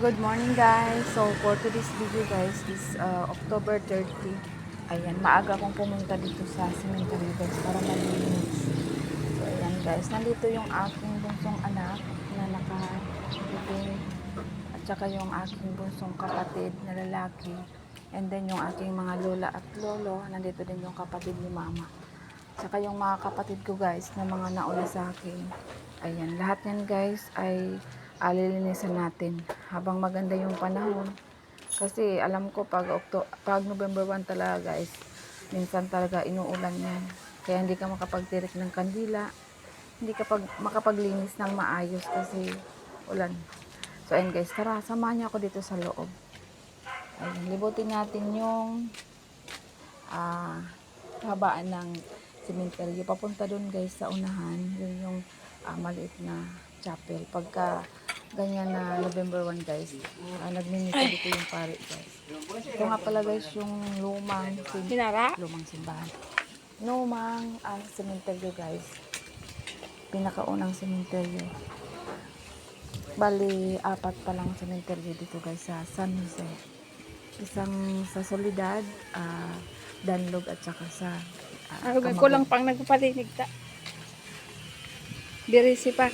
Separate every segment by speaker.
Speaker 1: Good morning guys. So for today's video guys is uh, October 30. Ayan, maaga akong pumunta dito sa cemetery guys para malinis. So ayan guys, nandito yung aking bunsong anak na naka-ibig at saka yung aking bunsong kapatid na lalaki. And then yung aking mga lola at lolo, nandito din yung kapatid ni mama. Saka yung mga kapatid ko guys na mga nauna sa akin. Ayan, lahat yan guys ay alilinisan natin habang maganda yung panahon. Kasi alam ko pag, Octo pag November 1 talaga guys, minsan talaga inuulan yan. Kaya hindi ka makapagtirik ng kandila, hindi ka pag, makapaglinis ng maayos kasi ulan. So ayun guys, tara, samahan niyo ako dito sa loob. Ayun, libutin natin yung ah habaan ng cemetery. Papunta doon guys sa unahan. Yun yung ah, maliit na chapel. Pagka ganyan na November 1 guys, uh, nagminita dito yung pare guys. Ito nga pala guys yung lumang, sim-
Speaker 2: Hinara?
Speaker 1: lumang simbahan. Lumang uh, cemetery guys. Pinakaunang cemetery. Bali, apat pa lang cemetery dito guys sa San Jose. Isang sa Solidad, ah, Danlog at saka sa ah,
Speaker 2: Ano ba ko lang pang nagpapalinig ta. Birisi pa.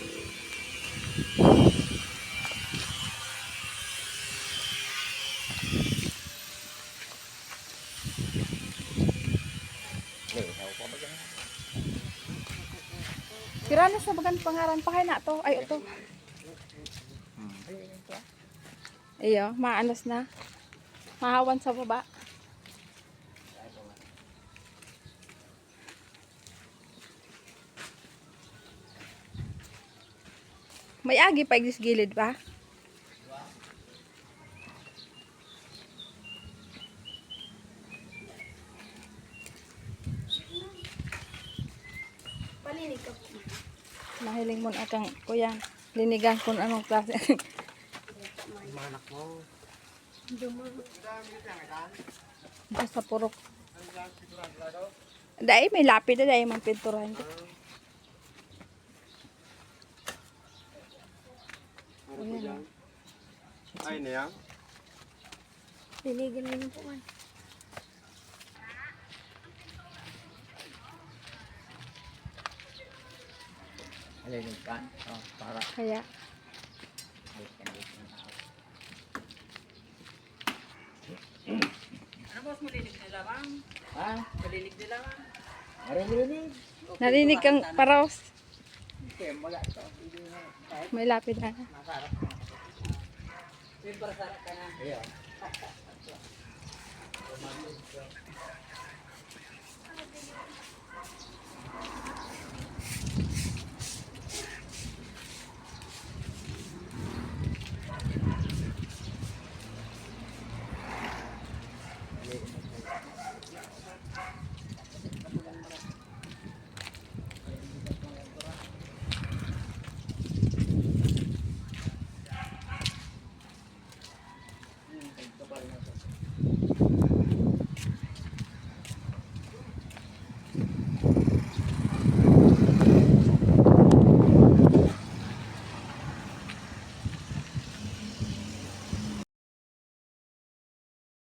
Speaker 2: Kirana sa bagan pangaran pa na to. Ay, ito. Iyo, maanas na. Mahawan sa baba. May agi pa igis gilid pa. Mahiling mo na kang kuya. Linigan kung anong klase. Ito sa purok. Dahil may lapid na dahil mang pinturahan ko. Ayan.
Speaker 3: Ay, na yan?
Speaker 2: Linigan mo na po man.
Speaker 4: Alilig ka? Oh, para
Speaker 2: Kaya,
Speaker 4: ha? Marilinig.
Speaker 2: narinig kang paraos.
Speaker 4: Okay, wala ito.
Speaker 2: May lapid na.
Speaker 4: Masarap. Siyempre sarap ka na. Iya.